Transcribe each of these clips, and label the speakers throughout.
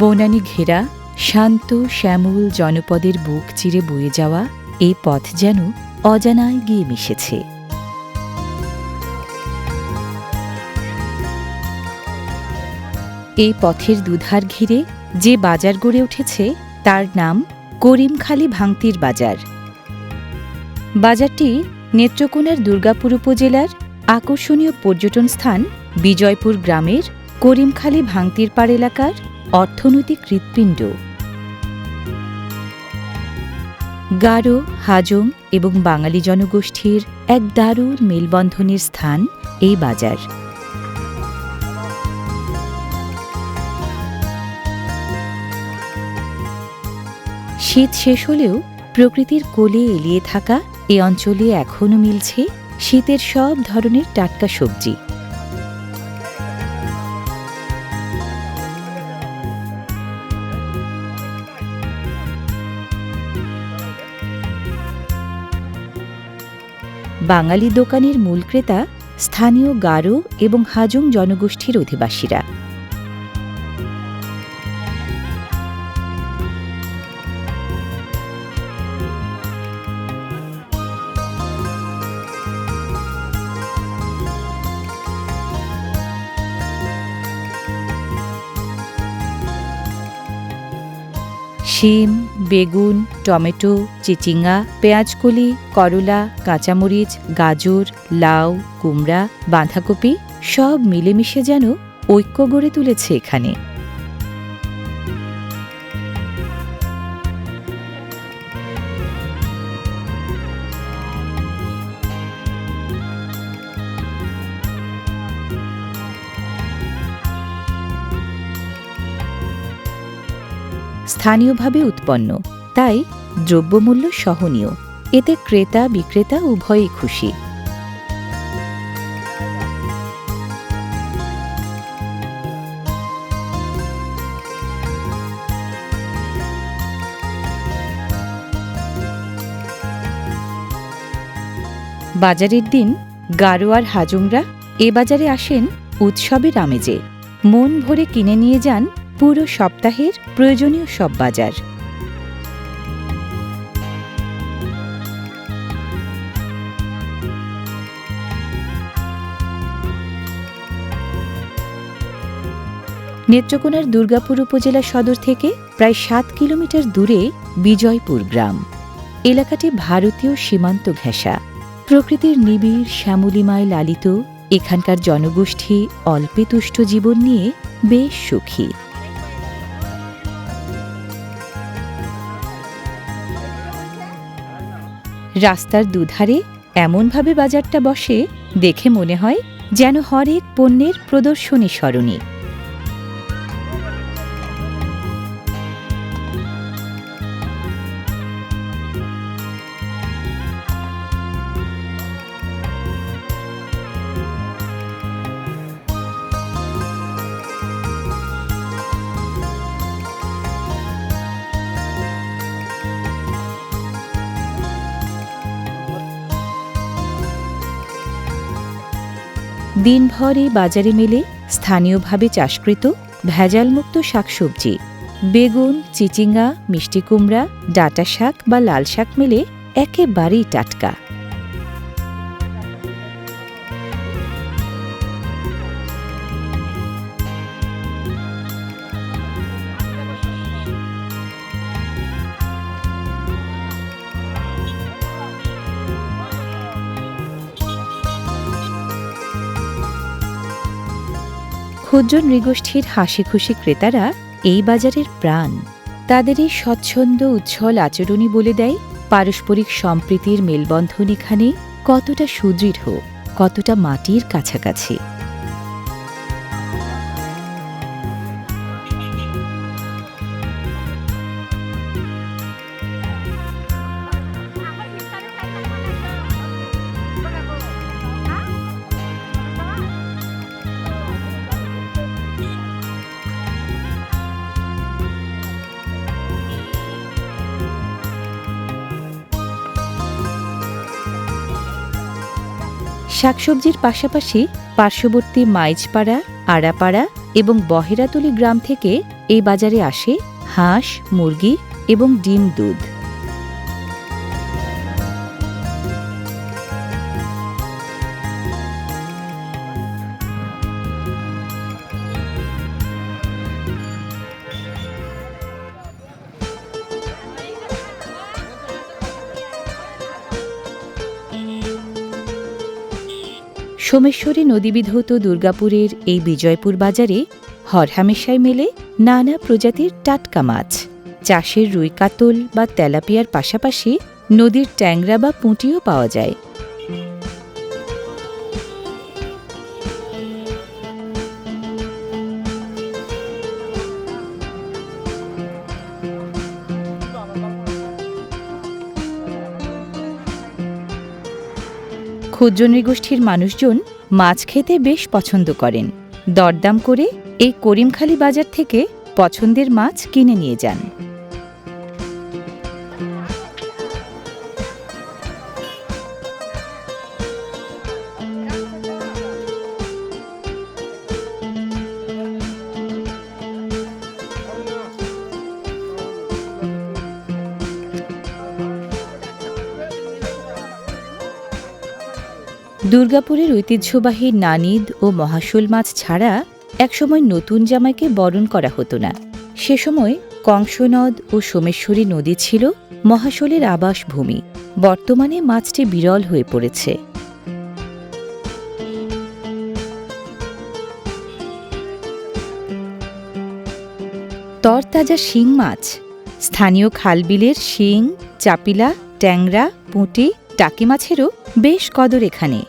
Speaker 1: বনানী ঘেরা, শান্ত, শ্যামল জনপদের বুক চিরে বয়ে যাওয়া এই পথ যেন অজানায় গিয়ে মিশেছে। এই পথের দুধার ঘিরে যে বাজার গড়ে উঠেছে, তার নাম করিমখালী ভাঙতির বাজার। বাজারটি নেত্রকোনার দুর্গাপুর উপজেলার আকর্ষণীয় পর্যটন স্থান বিজয়পুর গ্রামের করিমখালী ভাঙতির পাড় এলাকার অর্থনৈতিক হৃৎপিণ্ড। গারো, হাজং এবং বাঙালি জনগোষ্ঠীর এক দারুণ মেলবন্ধনের স্থান এই বাজার। শীত শেষ হলেও প্রকৃতির কোলে এলিয়ে থাকা এ অঞ্চলে এখনও মিলছে শীতের সব ধরনের টাটকা সবজি। বাঙালি দোকানের মূল ক্রেতা স্থানীয় গারো এবং হাজং জনগোষ্ঠীর অধিবাসীরা। শিম, বেগুন, টমেটো, চিচিঙ্গা, পেঁয়াজকলি, করলা, কাঁচামরিচ, গাজর, লাউ, কুমড়া, বাঁধাকপি সব মিলেমিশে যেন ঐক্য গড়ে তুলেছে এখানে। স্থানীয়ভাবে উৎপন্ন। তাই দ্রব্যমূল্য সহনীয়। এতে ক্রেতা, বিক্রেতা উভয়ই খুশি। বাজারের দিন গারোয়ার হাজংরা এ বাজারে আসেন উৎসবের আমেজে। মন ভরে কিনে নিয়ে যান পুরো সপ্তাহের প্রয়োজনীয় সব বাজার। নেত্রকোনার দুর্গাপুর উপজেলা সদর থেকে প্রায় সাত কিলোমিটার দূরে বিজয়পুর গ্রাম। এলাকাটি ভারতীয় সীমান্ত ঘেঁষা। প্রকৃতির নিবিড়, শ্যামলিমায় লালিত, এখানকার জনগোষ্ঠী অল্পে তুষ্ট জীবন নিয়ে বেশ সুখী। রাস্তার দুধারে এমনভাবে বাজারটা বসে দেখে মনে হয় যেন হরেক পণ্যের প্রদর্শনী সরণি দিনভর এই বাজারে মেলে স্থানীয়ভাবে চাষকৃত ভেজালমুক্ত শাকসবজি। বেগুন, চিচিঙ্গা, মিষ্টি কুমড়া ডাটা শাক বা লাল শাক মেলে একেবারেই টাটকা। ক্ষুদ্র নৃগোষ্ঠীর হাসি খুশি ক্রেতারা এই বাজারের প্রাণ। তাদের এই স্বচ্ছন্দ, উচ্ছল আচরণই বলে দেয় পারস্পরিক সম্প্রীতির মেলবন্ধন এখানে কতটা সুদৃঢ়, কতটা মাটির কাছাকাছি। শাকসবজির পাশাপাশি পার্শ্ববর্তী মাইজপাড়া আড়াপাড়া এবং বহেরাতলি গ্রাম থেকে এই বাজারে আসে হাঁস, মুরগি এবং ডিম দুধ। সোমেশ্বরী নদীবিধৌত দুর্গাপুরের এই বিজয়পুর বাজারে হরহামেশাই মেলে নানা প্রজাতির টাটকা মাছ। চাষের রুই কাতল বা তেলাপিয়ার পাশাপাশি নদীর ট্যাংরা বা পুঁটিও পাওয়া যায়। ক্ষুদ্র নৃগোষ্ঠীর মানুষজন মাছ খেতে বেশ পছন্দ করেন। দরদাম করে এই করিমখালী বাজার থেকে পছন্দের মাছ কিনে নিয়ে যান। দুর্গাপুরের ঐতিহ্যবাহী নানিদ ও মহাশোল মাছ ছাড়া একসময় নতুন জামাইকে বরণ করা হতো না। সে সময় কংসনদ ও সোমেশ্বরী নদী ছিল মহাশোলের আবাসভূমি। বর্তমানে মাছটি বিরল হয়ে পড়েছে। তরতাজা শিং মাছ, স্থানীয় খালবিলের শিং, চাপিলা, ট্যাংরা, পুঁটি, টাকি মাছেরও বেশ কদর এখানে।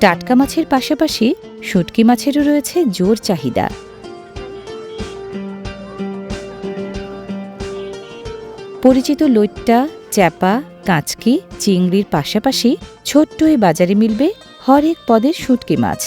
Speaker 1: টাটকা মাছের পাশাপাশি শুটকি মাছেরও রয়েছে জোর চাহিদা। পরিচিত লইট্টা, চ্যাপা, কাঁচকি, চিংড়ির পাশাপাশি ছোট্ট এই বাজারে মিলবে হরেক পদের শুটকি মাছ।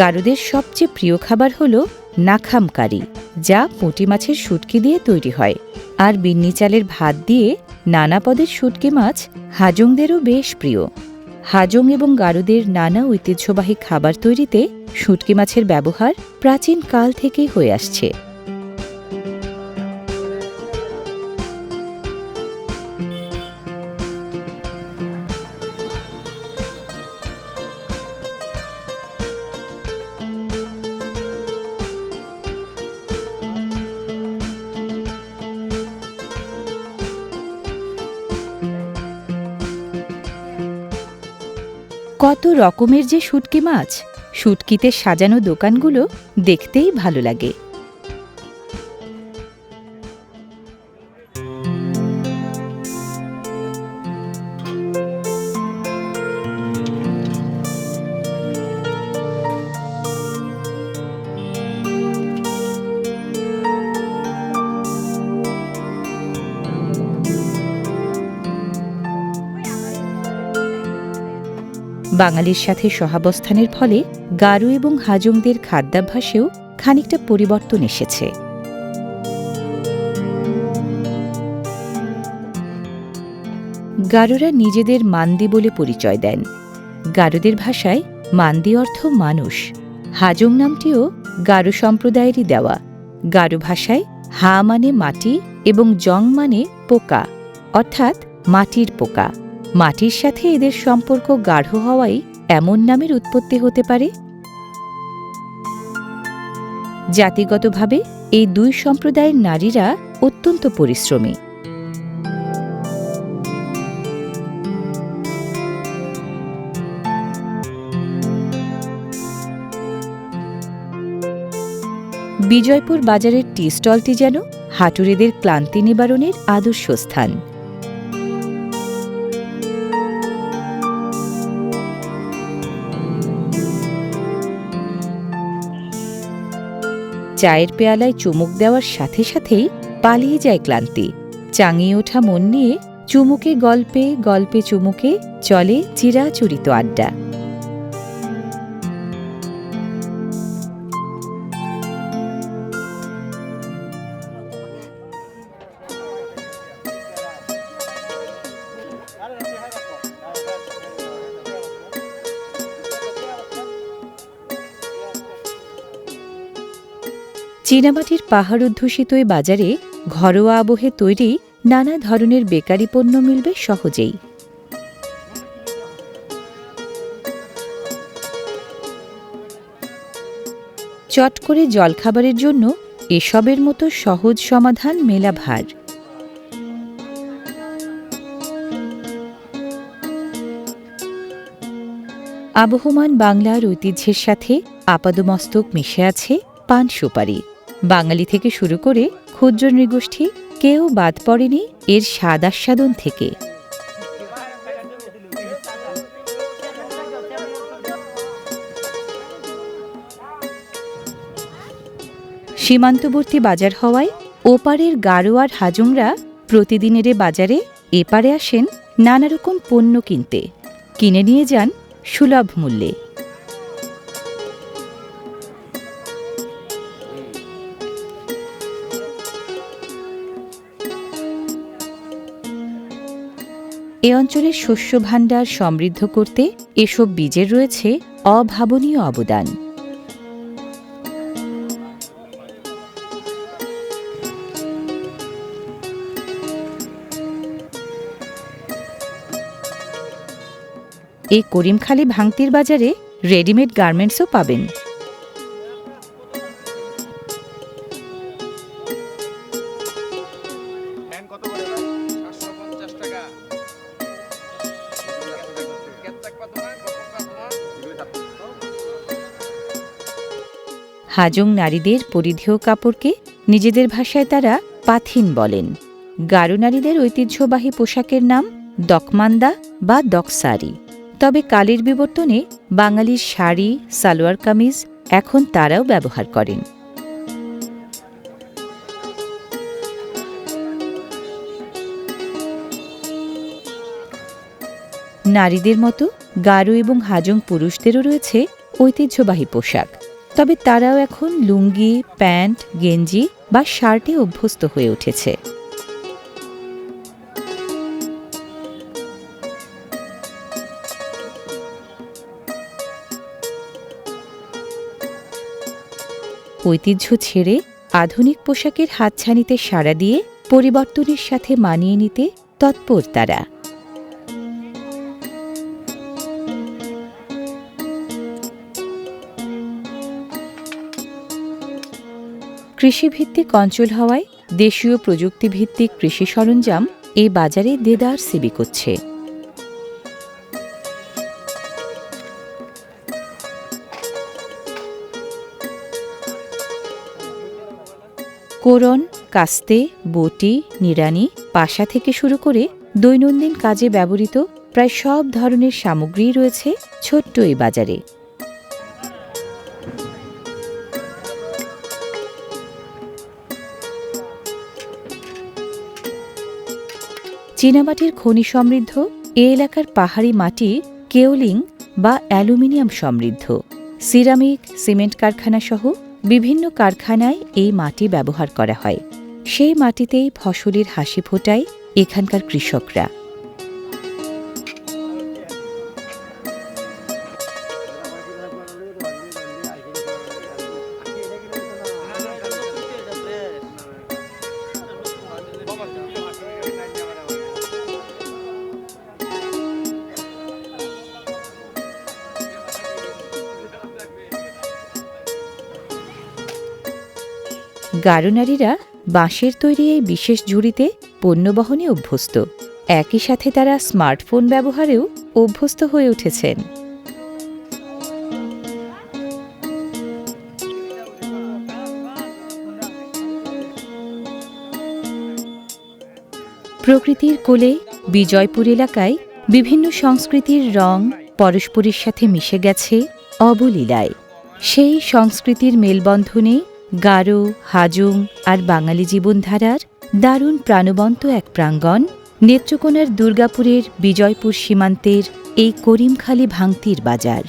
Speaker 1: গারুদের সবচেয়ে প্রিয় খাবার হল নাখাম কারি যা পুঁটি মাছের শুটকি দিয়ে তৈরি হয়। আর বিন্নি চালের ভাত দিয়ে নানা পদের শুটকি মাছ হাজংদেরও বেশ প্রিয়। হাজং এবং গারুদের নানা ঐতিহ্যবাহী খাবার তৈরিতে শুটকি মাছের ব্যবহার প্রাচীন কাল থেকেই হয়ে আসছে। কত রকমের যে শুটকি মাছ শুটকিতে সাজানো দোকানগুলো দেখতেই ভালো লাগে। বাঙালির সাথে সহাবস্থানের ফলে গারো এবং হাজংদের খাদ্যাভ্যাসেও খানিকটা পরিবর্তন এসেছে। গারোরা নিজেদের মান্দি বলে পরিচয় দেন। গারোদের ভাষায় মান্দি অর্থ মানুষ। হাজং নামটিও গারো সম্প্রদায়েরই দেওয়া। গারো ভাষায় হা মানে মাটি এবং জং মানে পোকা, অর্থাৎ মাটির পোকা। মাটির সাথে এদের সম্পর্ক গাঢ় হওয়াই এমন নামের উৎপত্তি হতে পারে? জাতিগতভাবে এই দুই সম্প্রদায়ের নারীরা অত্যন্ত পরিশ্রমী। বিজয়পুর বাজারের টি স্টলটি যেন হাটুরেদের ক্লান্তি নিবারণের আদর্শ স্থান। চায়ের পেয়ালায় চুমুক দেওয়ার সাথে সাথেই পালিয়ে যায় ক্লান্তি। চাঙিয়ে ওঠা মন নিয়ে চুমুকে গল্পে গল্পে চুমুকে চলে চিরাচরিত আড্ডা। চীনামাটির পাহাড় অধ্যুষিত এ বাজারে ঘরোয়া আবহে তৈরি নানা ধরনের বেকারি পণ্য মিলবে সহজেই। চট করে জলখাবারের জন্য এসবের মতো সহজ সমাধান মেলা ভার। আবহমান বাংলার ঐতিহ্যের সাথে আপাদমস্তক মিশে আছে পান সুপারি। বাঙালি থেকে শুরু করে ক্ষুদ্র নৃগোষ্ঠী, কেউ বাদ পড়েনি এর স্বাদ আস্বাদন থেকে। সীমান্তবর্তী বাজার হওয়ায় ওপারের গারোয়ার হাজংরা প্রতিদিনের বাজারে এপারে আসেন নানা রকম পণ্য কিনতে। কিনে নিয়ে যান সুলভ মূল্যে। এ অঞ্চলের শস্য ভাণ্ডার সমৃদ্ধ করতে এসব বীজের রয়েছে অভাবনীয় অবদান। এই করিমখালী ভাঙতির বাজারে রেডিমেড গার্মেন্টসও পাবেন। হাজং নারীদের পরিধেয় কাপড়কে নিজেদের ভাষায় তারা পাথিন বলেন। গারো নারীদের ঐতিহ্যবাহী পোশাকের নাম দকমান্দা বা দকসারি। তবে কালের বিবর্তনে বাঙালির শাড়ি, সালোয়ার কামিজ এখন তারাও ব্যবহার করেন। নারীদের মতো গারো এবং হাজং পুরুষদেরও রয়েছে ঐতিহ্যবাহী পোশাক। তবে তারাও এখন লুঙ্গি, প্যান্ট, গেঞ্জি বা শার্টে অভ্যস্ত হয়ে উঠেছে। ঐতিহ্য ছেড়ে আধুনিক পোশাকের হাতছানিতে সাড়া দিয়ে পরিবর্তনের সাথে মানিয়ে নিতে তৎপর তারা। কৃষিভিত্তিক অঞ্চল হওয়ায় দেশীয় প্রযুক্তিভিত্তিক কৃষি সরঞ্জাম এই বাজারে দেদার সিবি করছে। কোরন, কাস্তে, বটি, নিড়ানি, পাশা থেকে শুরু করে দৈনন্দিন কাজে ব্যবহৃত প্রায় সব ধরনের সামগ্রী রয়েছে ছোট্ট এই বাজারে। চীনামাটির খনি সমৃদ্ধ, এ এলাকার পাহাড়ি মাটি কেওলিং বা অ্যালুমিনিয়াম সমৃদ্ধ। সিরামিক, সিমেন্ট কারখানা সহ বিভিন্ন কারখানায় এই মাটি ব্যবহার করা হয়। সেই মাটিতেই ফসলের হাসি ফোটায় এখানকার কৃষকরা। গারো নারীরা বাঁশের তৈরি এই বিশেষ ঝুড়িতে পণ্য বহনে অভ্যস্ত। একই সাথে তারা স্মার্টফোন ব্যবহারেও অভ্যস্ত হয়ে উঠেছেন। প্রকৃতির কোলে বিজয়পুর এলাকায় বিভিন্ন সংস্কৃতির রং পরস্পরের সাথে মিশে গেছে অবলীলায়। সেই সংস্কৃতির মেলবন্ধনে গারো, হাজং আর বাঙালি জীবনধারার দারুণ প্রাণবন্ত এক প্রাঙ্গণ, নেত্রকোনার দুর্গাপুরের বিজয়পুর সীমান্তের এই করিমখালী ভাঙতির বাজার।